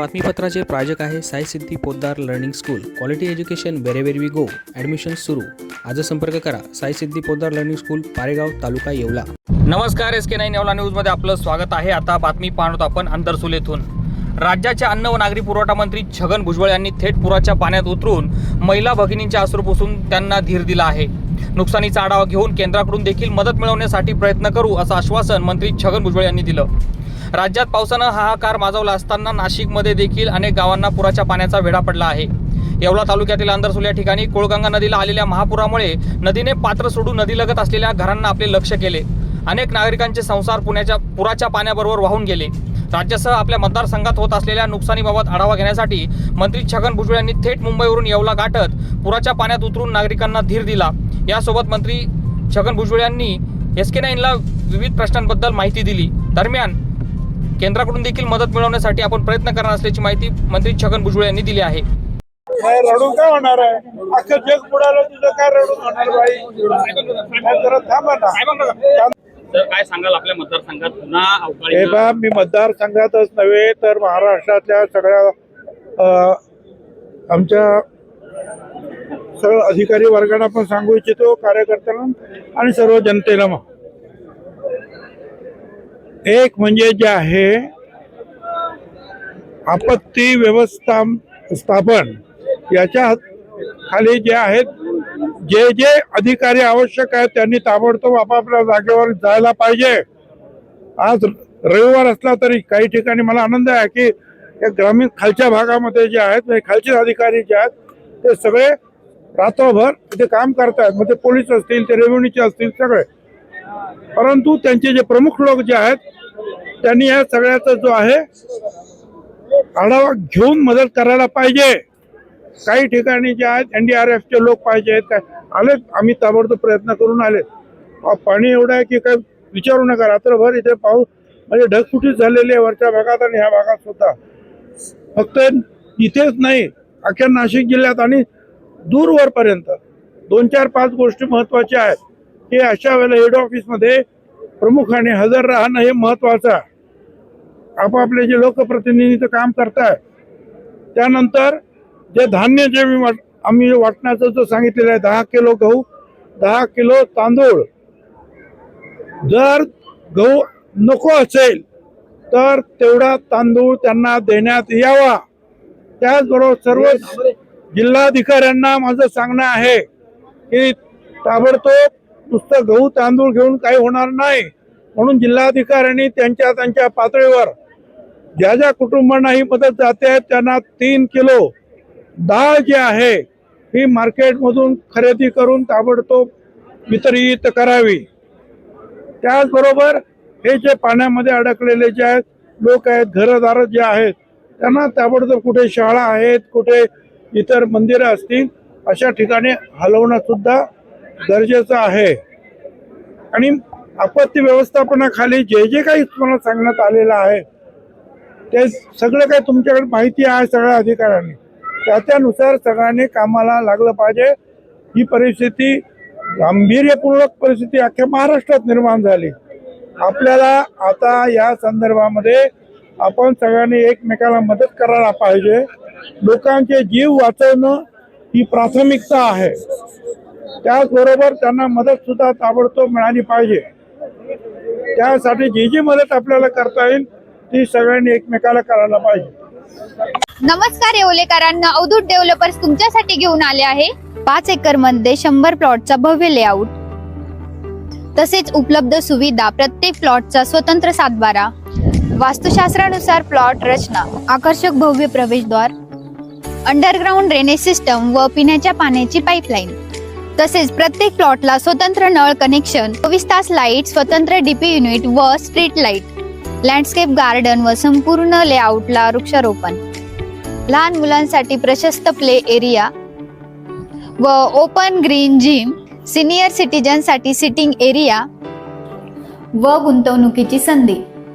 बातमीपत्राचे प्रायोजक आहे Sai Siddhi Poddar learning school. Quality education wherever we go admission सुरू. आज संपर्क करा. Sai Siddhi Poddar learning school Paregaon taluka Yeola. नमस्कार एस के नाईन येवला न्यूजमध्ये आपलं स्वागत आहे. आता बातमी पाहतो आपण अंतरसूल येथून राज्याचे अन्न व नागरी पुरवठा मंत्री छगन भुजबळ यांनी थेट पुराच्या पाण्यात उतरून महिला भगिनींच्या अश्रू पुसून त्यांना धीर दिला आहे. नुकसानीचा आढावा घेऊन केंद्राकडून देखील मदत मिळवण्यासाठी प्रयत्न करू असं आश्वासन मंत्री छगन भुजबळ यांनी दिलं. राज्यात पावसानं हाहाकार माजवला असताना नाशिकमध्ये देखील अनेक गावांना पुराच्या पाण्याचा वेढा पडला आहे. येवला तालुक्यातील अंदरसूल या ठिकाणी कोळगंगा नदीला आलेल्या महापुरामुळे नदीने पात्र सोडून नदीलगत असलेल्या घरांना आपले लक्ष केले. अनेक नागरिकांचे संसार पुण्याच्या पुराच्या पाण्याबरोबर वाहून गेले. राज्यासह आपल्या मतदारसंघात होत असलेल्या नुकसानीबाबत आढावा घेण्यासाठी मंत्री छगन भुजबळ यांनी थेट मुंबईवरून येवला गाठत पुराच्या पाण्यात उतरून नागरिकांना धीर दिला. यासोबत मंत्री छगन भुजबळ यांनी एस के नाईनला विविध प्रश्नांबद्दल माहिती दिली. दरम्यान केंद्राकडून देखील मदत मिळवण्यासाठी आपण प्रयत्न करणार असल्याची माहिती मंत्री छगन भुजबळ यांनी दिली आहे. काय रडून काय होणार आहे? अख्खं जग बुडालं तुझं काय रडून होणार बाई? काय जरा थांबा ना. तर काय सांगाल आपल्या मतदारसंघात? पुन्हा हे बा मी मतदारसंघातच नव्हे तर महाराष्ट्रातल्या सगळ्या अ, आमच्या सर्व अधिकारी वर्गांना पण सांगू इच्छितो कार्यकर्त्यांना आणि सर्व जनतेला मग. एक म्हणजे जे आहे आपत्ती व्यवस्था स्थापन. याच्या खाली जे आहेत जे जे अधिकारी आवश्यक आहेत त्यांनी ताबडतोब आपापल्या जागेवर जायला पाहिजे. आज रविवार असला तरी काही ठिकाणी मला आनंद आहे की या ग्रामीण खालच्या भागामध्ये जे आहेत म्हणजे खालचे अधिकारी जे आहेत ते सगळे रात्रभर इथे काम करतायत. मग ते पोलीस असतील ते रेव्हेन्यूचे असतील सगळे. परंतु त्यांचे जे प्रमुख लोक जे आहेत त्यांनी या सगळ्याचा जो आहे आढावा घेऊन मदत करायला पाहिजे. काही ठिकाणी जे आहेत एनडीआरएफचे लोक पाहिजे काय आले आम्ही ताबडतोब प्रयत्न करून आले पाणी एवढं आहे की काय विचारू नका रात्रभर इथे पाऊस म्हणजे ढगफुटीच झालेली आहे वरच्या भागात आणि ह्या भागात सुद्धा. फक्त इथेच नाही अख्ख्या नाशिक जिल्ह्यात आणि दूरवरपर्यंत. दोन चार पाच गोष्टी महत्त्वाच्या आहेत. की अशा वेळेला हेड ऑफिसमध्ये प्रमुखाने हजर राहणं हे महत्वाचं आहे. आपापले जे लोकप्रतिनिधी काम करताय त्यानंतर जे धान्य जे मी वाट आम्ही वाटण्याचं जो सांगितलेलं आहे दहा किलो गहू दहा किलो तांदूळ. जर गहू नको असेल तर तेवढा तांदूळ त्यांना देण्यात यावा. त्याचबरोबर सर्व जिल्हाधिकाऱ्यांना माझं सांगणं आहे की ताबडतोब नुसतं गहू तांदूळ घेऊन काही होणार नाही. म्हणून जिल्हाधिकाऱ्यांनी त्यांच्या त्यांच्या पातळीवर ज्या ज्या कुटुंबांना ही मदत जाते आहे त्यांना तीन किलो डाळ जी आहे ही मार्केटमधून खरेदी करून ताबडतोब वितरित करावी. त्याचबरोबर हे जे पाण्यामध्ये अडकलेले जे आहेत लोक आहेत घरदार जे आहेत त्यांना ताबडतोब कुठे शाळा आहेत कुठे इतर मंदिरं असतील अशा ठिकाणी हलवणं सुद्धा गरजेचं आहे. आणि आपत्ती व्यवस्थापनाखाली जे जे काही तुम्हाला सांगण्यात आलेलं आहे ते सगळं काही तुमच्याकडे माहिती आहे सगळ्या अधिकाऱ्यांनी. त्या त्यानुसार सगळ्यांनी कामाला लागलं पाहिजे. ही परिस्थिती गांभीर्यपूर्वक परिस्थिती अख्ख्या महाराष्ट्रात निर्माण झाली. आपल्याला आता या संदर्भामध्ये आपण सगळ्यांनी एकमेकाला मदत करायला पाहिजे. लोकांचे जीव वाचवणं ही प्राथमिकता आहे. त्याचबरोबर त्यांना मदत सुद्धा ताबडतोब मिळाली पाहिजे. त्यासाठी जी जी मदत आपल्याला करता येईल ती सगळ्यांनी एकमेकाला करायला पाहिजे. नमस्कार येवलेकरांना अवधूत डेव्हलपर्स तुमच्यासाठी घेऊन आले आहे. पाच एकरमध्ये शंभर प्लॉटचा भव्य लेआउट. तसेच उपलब्ध सुविधा प्रत्येक प्लॉटचा स्वतंत्र सातबारा. वास्तुशास्त्रानुसार प्लॉट रचना आकर्षक भव्य प्रवेशद्वार अंडरग्राउंड ड्रेनेज सिस्टम व पिण्याच्या पाण्याची पाईपलाईन तसेच प्रत्येक प्लॉटला स्वतंत्र नळ कनेक्शन चोवीस तास लाइट स्वतंत्र डीपी युनिट व स्ट्रीट लाइट लँडस्केप गार्डन व संपूर्ण लेआउटला वृक्षारोपण. लहान मुलांसाठी प्रशस्त प्ले एरिया व ओपन ग्रीन जिम सिनियर सिटीजनसाठी सिटिंग एरिया व गुंतवणुकीची संधी.